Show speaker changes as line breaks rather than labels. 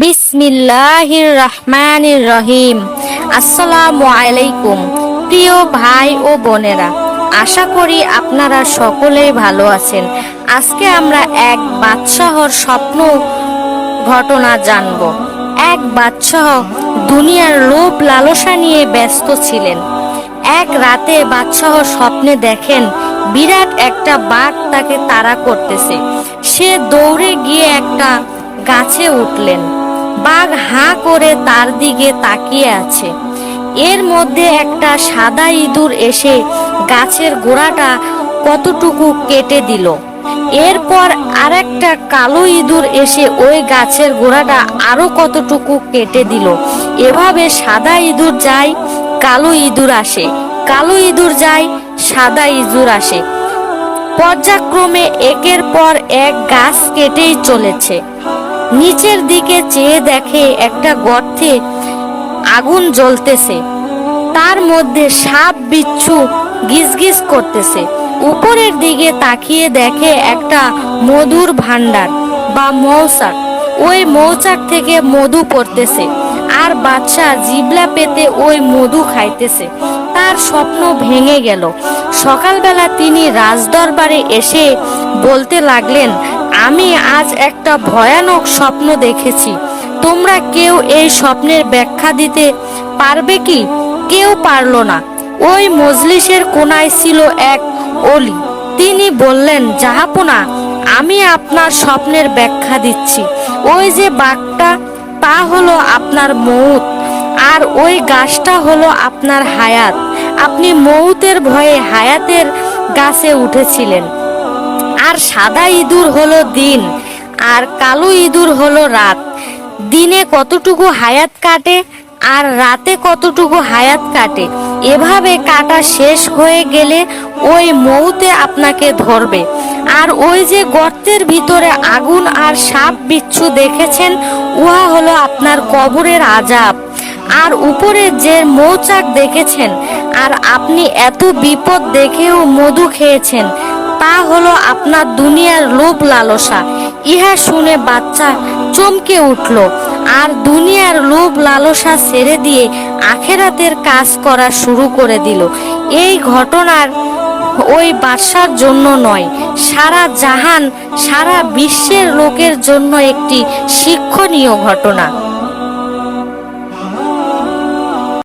বিসমিল্লাহির রহমানির রহিম আসসালামু আলাইকুম প্রিয় ভাই ও বোনেরা। আশা করি আপনারা সকলেই ভালো আছেন। আজকে আমরা এক বাদশাহর স্বপ্ন ঘটনা জানব। এক বাদশাহ দুনিয়ার লোভ লালসা নিয়ে ব্যস্ত ছিলেন। এক রাতে বাদশাহ স্বপ্নে দেখেন বিরাট একটা বাঘ তাকে তাড়া করতেছে। সে দৌড়ে গিয়ে একটা গাছে উঠলেন। বাঘ হাঁ করে তার দিকে তাকিয়ে আছে। এর মধ্যে একটা সাদা ইঁদুর এসে গাছের গোড়াটা কতটুকু কেটে দিল। এরপর আরেকটা কালো ইঁদুর এসে ওই গাছের গোড়াটা আরও কতটুকু কেটে দিল। এভাবে সাদা ইঁদুর যায়, কালো ইঁদুর আসে। কালো ইঁদুর যায়, সাদা ইঁদুর আসে। পর্যায়ক্রমে একের পর এক গাছ কেটেই চলেছে। নিচের দিকে চেয়ে দেখে একটা গর্তে আগুন জ্বলতেছে। তার মধ্যে সাপ, বিচ্ছু গিজগিজ করতেছে। উপরের দিকে তাকিয়ে দেখে একটা মধুর ভান্ডার বা মৌচাক। ওই মৌচাক থেকে মধু পড়তেছে আর বাচ্চা জিবলা পেতে ওই মধু খাইতেছে। তার স্বপ্ন ভেঙে গেল। সকালবেলা তিনি রাজদরবারে এসে বলতে লাগলেন আমি আজ একটা ভয়ানক স্বপ্ন দেখেছি। তোমরা কেউ এই স্বপ্নের ব্যাখ্যা দিতে পারবে কি? কেউ পারল না। ওই মজলিসের কোনায় ছিল এক অলি। তিনি বললেন, জাহাপনা, আমি আপনার স্বপ্নের ব্যাখ্যা দিচ্ছি। ওই যে বাঘটা, তা হলো আপনার মৌত। আর ওই গাছটা হলো আপনার হায়াত। আপনি মৌতের ভয়ে হায়াতের গাছে উঠেছিলেন। আর সাদা ইঁদুর হলো দিন, আর কালো ইঁদুর হলো রাত। দিনে কতটুকু হায়াত কাটে, আর রাতে কতটুকু হায়াত কাটে? এভাবে কাটা শেষ হয়ে গেলে ওই মৌতে আপনাকে ধরবে। আর ওই যে গর্তের ভিতরে আগুন আর সাপ বিচ্ছু দেখেছেন, উহা হলো আপনার কবরের আজাব। আর উপরে যে মৌচাক দেখেছেন, আর আপনি এত বিপদ দেখেও মধু খেয়েছেন তা হলো আপনার দুনিয়ার লোভ লালসা। ইহা শুনে বাচ্চা চমকে উঠল। আর দুনিয়ার লোভ লালসা ছেড়ে দিয়ে আখেরাতের কাজ করা শুরু করে দিল। এই ঘটনার ওই বাদশার জন্য নয়, সারা জাহান, সারা বিশ্বের লোকের জন্য একটি শিক্ষণীয় ঘটনা।